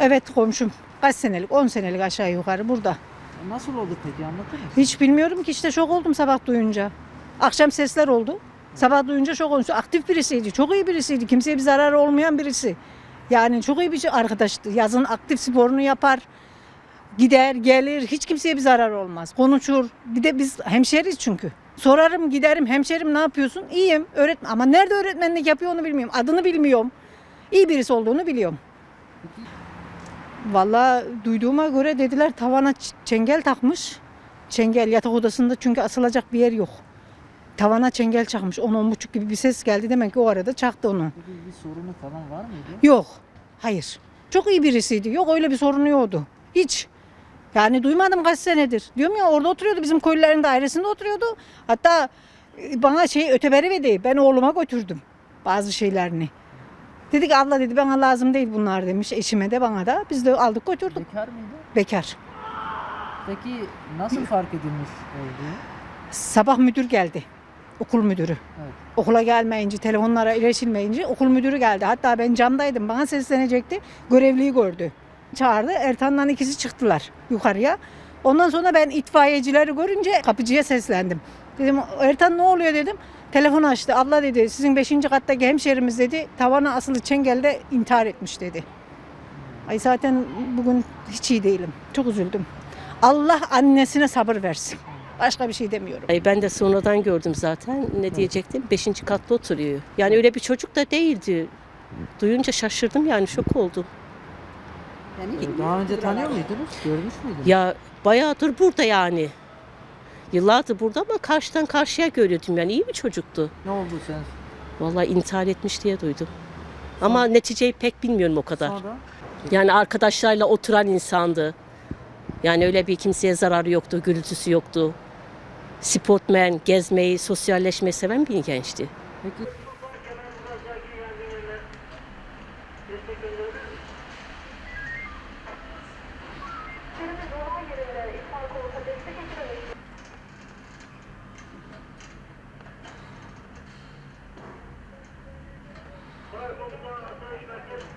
Evet komşum. Kaç senelik? 10 senelik aşağı yukarı burada. Nasıl oldu peki anlatır mısın? Hiç bilmiyorum ki işte şok oldum sabah duyunca. Akşam sesler oldu. Sabah duyunca şok oldum. Aktif birisiydi. Çok iyi birisiydi. Kimseye bir zararı olmayan birisi. Yani çok iyi bir arkadaştı. Yazın aktif sporunu yapar. Gider, gelir. Hiç kimseye bir zarar olmaz. Konuşur. Bir de biz hemşeriyiz çünkü. Sorarım, giderim. Hemşerim ne yapıyorsun? İyiyim. Öğretmen. Ama nerede öğretmenlik yapıyor onu bilmiyorum. Adını bilmiyorum. İyi birisi olduğunu biliyorum. Vallahi duyduğuma göre dediler tavana çengel takmış. Çengel yatak odasında çünkü asılacak bir yer yok. Tavana çengel çakmış. 10 buçuk gibi bir ses geldi. Demek ki o arada çaktı onu. Peki bir sorunu falan var mıydı? Yok. Hayır. Çok iyi birisiydi. Yok öyle bir sorunu yoktu. Hiç. Yani duymadım kaç senedir. Diyorum ya orada oturuyordu. Bizim köylülerin dairesinde oturuyordu. Hatta e, bana şey öteberi verdi. Ben oğluma götürdüm bazı şeylerini. Dedik abla dedi bana lazım değil bunlar demiş eşime de bana da. Biz de aldık götürdük. Bekar mıydı? Bekar. Peki nasıl fark edilmiş olduğu? Sabah müdür geldi. Okul müdürü. Evet. Okula gelmeyince, telefonlara iletişilmeyince okul müdürü geldi. Hatta ben camdaydım. Bana seslenecekti. Görevliyi gördü. Çağırdı. Ertan'la ikisi çıktılar yukarıya. Ondan sonra ben itfaiyecileri görünce kapıcıya seslendim. Dedim Ertan ne oluyor dedim. Telefon açtı. Abla dedi sizin 5. kattaki hemşerimiz dedi tavana asılı çengelde intihar etmiş dedi. Ay zaten bugün hiç iyi değilim. Çok üzüldüm. Allah annesine sabır versin. Başka bir şey demiyorum. Ay ben de sonradan gördüm zaten. Ne diyecektim? Beşinci katta oturuyor. Yani öyle bir çocuk da değildi. Duyunca şaşırdım yani şok oldum. Ee, Daha önce tanıyor muydunuz? Görmüş müydünüz? Ya bayağıdır burada yani. Yıllardır burada ama karşıdan karşıya görüyordum yani iyi bir çocuktu. Ne oldu sen? Vallahi intihar etmiş diye duydum. Ama neticeyi pek bilmiyorum o kadar. Sonra? Yani arkadaşlarla oturan insandı. Yani öyle bir kimseye zararı yoktu, gürültüsü yoktu. Sportmen, gezmeyi, sosyalleşmeyi seven bir gençti. Peki どうもありがとうございました。